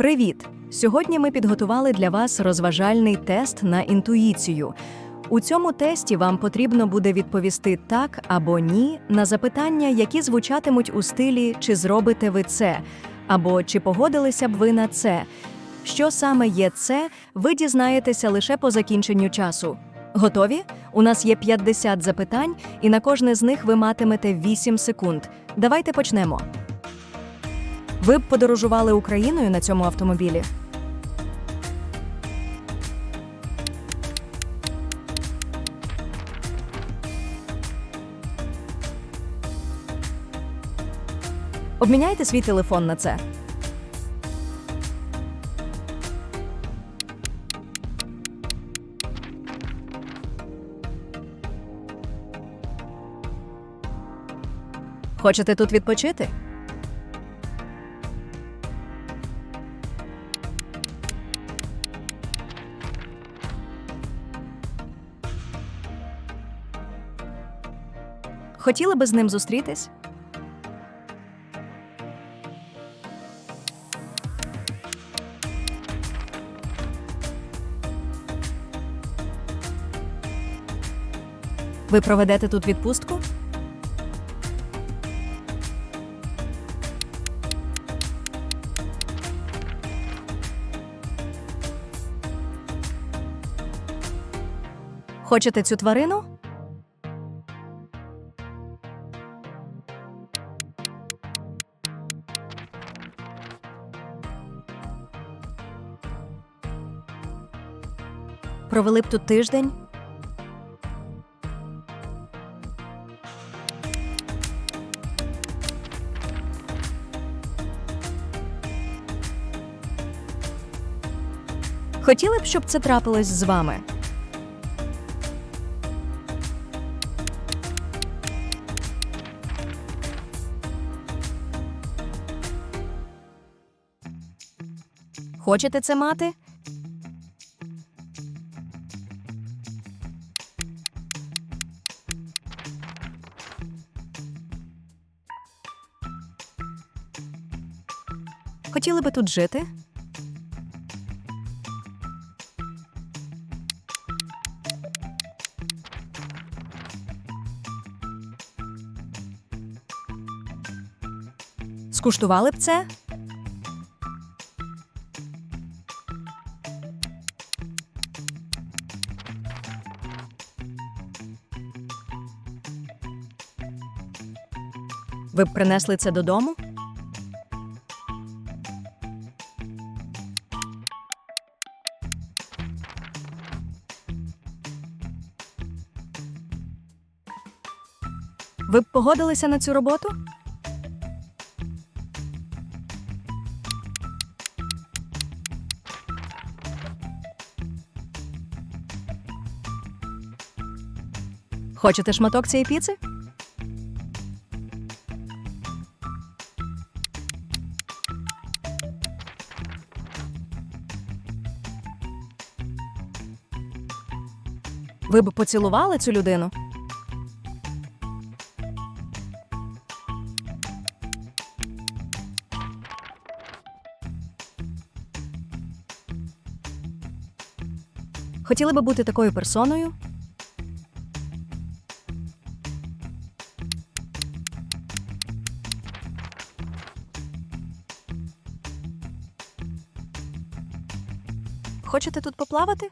Привіт! Сьогодні ми підготували для вас розважальний тест на інтуїцію. У цьому тесті вам потрібно буде відповісти так або ні на запитання, які звучатимуть у стилі чи зробите ви це, або чи погодилися б ви на це. Що саме є це, ви дізнаєтеся лише по закінченню часу. Готові? У нас є 50 запитань, і на кожне з них ви матимете 8 секунд. Давайте почнемо. Ви б подорожували Україною на цьому автомобілі? Обміняйте свій телефон на це. Хочете тут відпочити? Хотіли би з ним зустрітись? Ви проведете тут відпустку? Хочете цю тварину? Провели б тут тиждень? Хотіли б, щоб це трапилось з вами? Хочете це мати? Хотіли би тут жити? Скуштували б це? Ви б принесли це додому? Ви б погодилися на цю роботу? Хочете шматок цієї піци? Ви б поцілували цю людину? Хотіли би бути такою персоною? Хочете тут поплавати?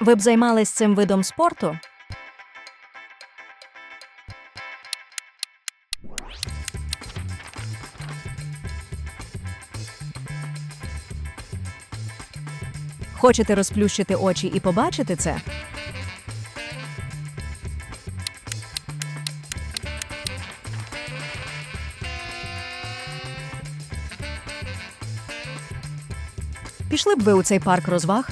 Ви б займались цим видом спорту? Хочете розплющити очі і побачити це? Пішли б ви у цей парк розваг?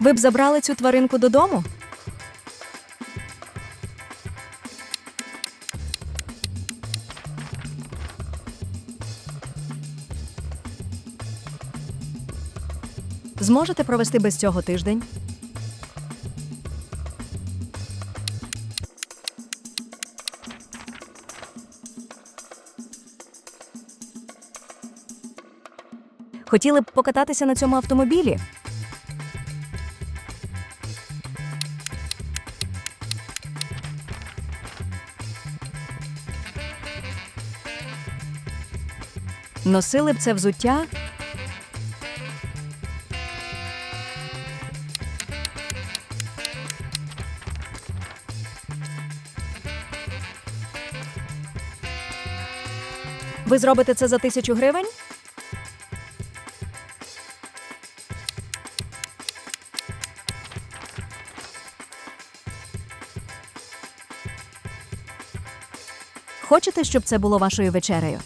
Ви б забрали цю тваринку додому? Зможете провести без цього тиждень? Хотіли б покататися на цьому автомобілі? Носили б це взуття? Ви зробите це за тисячу гривень? Хочете, щоб це було вашою вечерею?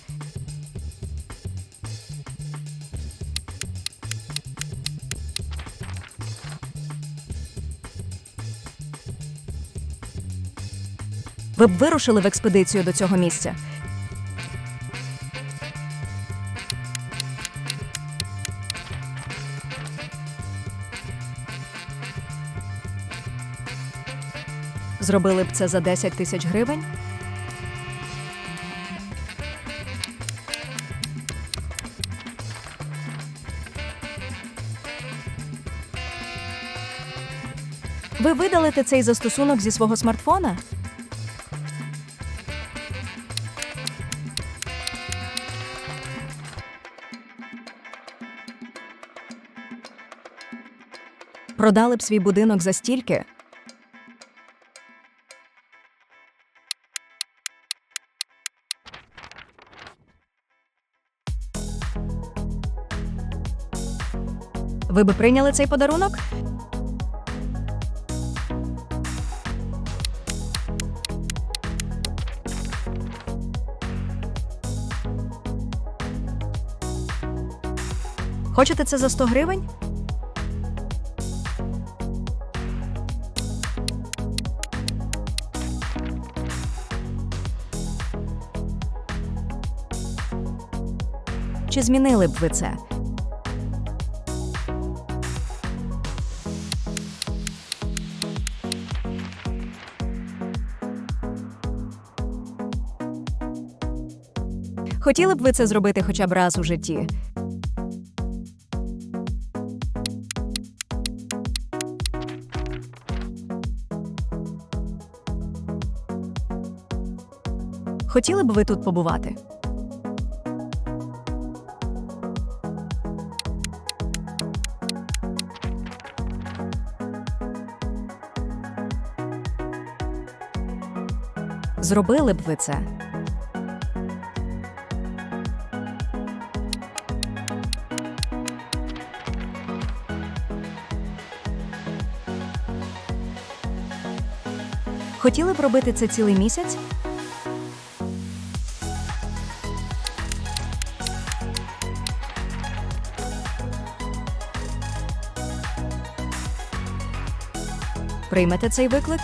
Ви б вирушили в експедицію до цього місця? Зробили б це за 10 тисяч гривень? Ви видалите цей застосунок зі свого смартфона? Продали б свій будинок за стільки? Ви би прийняли цей подарунок? Хочете це за 100 гривень? Чи змінили б ви це? Хотіли б ви це зробити хоча б раз у житті? Хотіли б ви тут побувати? Зробили б ви це? Хотіли б робити це цілий місяць? Приймете цей виклик?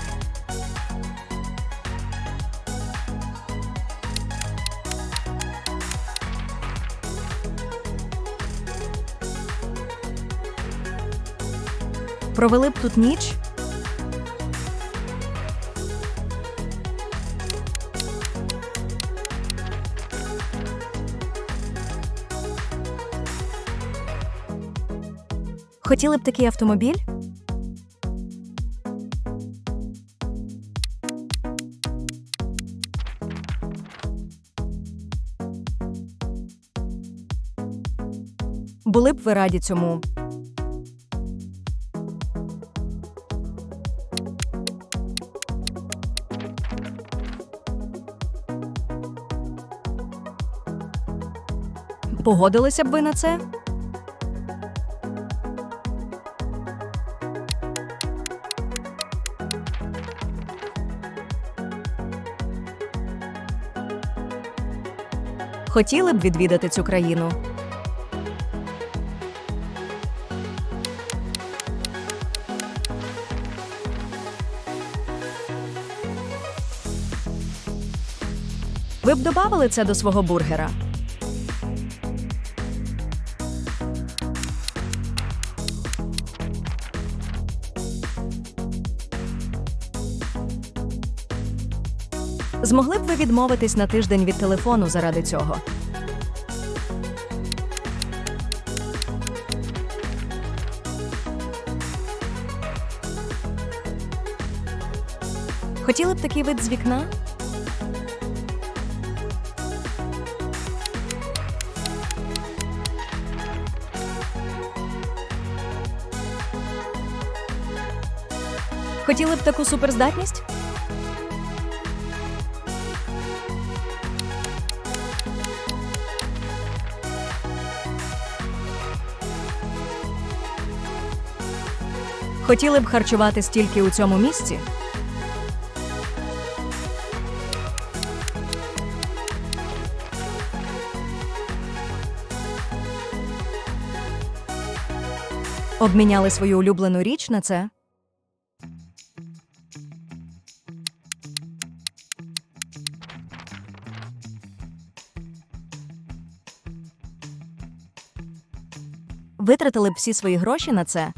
Провели б тут ніч? Хотіли б такий автомобіль? Були б ви раді цьому? Погодилися б ви на це? Хотіли б відвідати цю країну? Ви б додавали це до свого бургера? Змогли б ви відмовитись на тиждень від телефону заради цього? Хотіли б такий вид з вікна? Хотіли б таку суперздатність? Хотіли б харчуватись тільки у цьому місці? Обміняли свою улюблену річ на це? Витратили б всі свої гроші на це,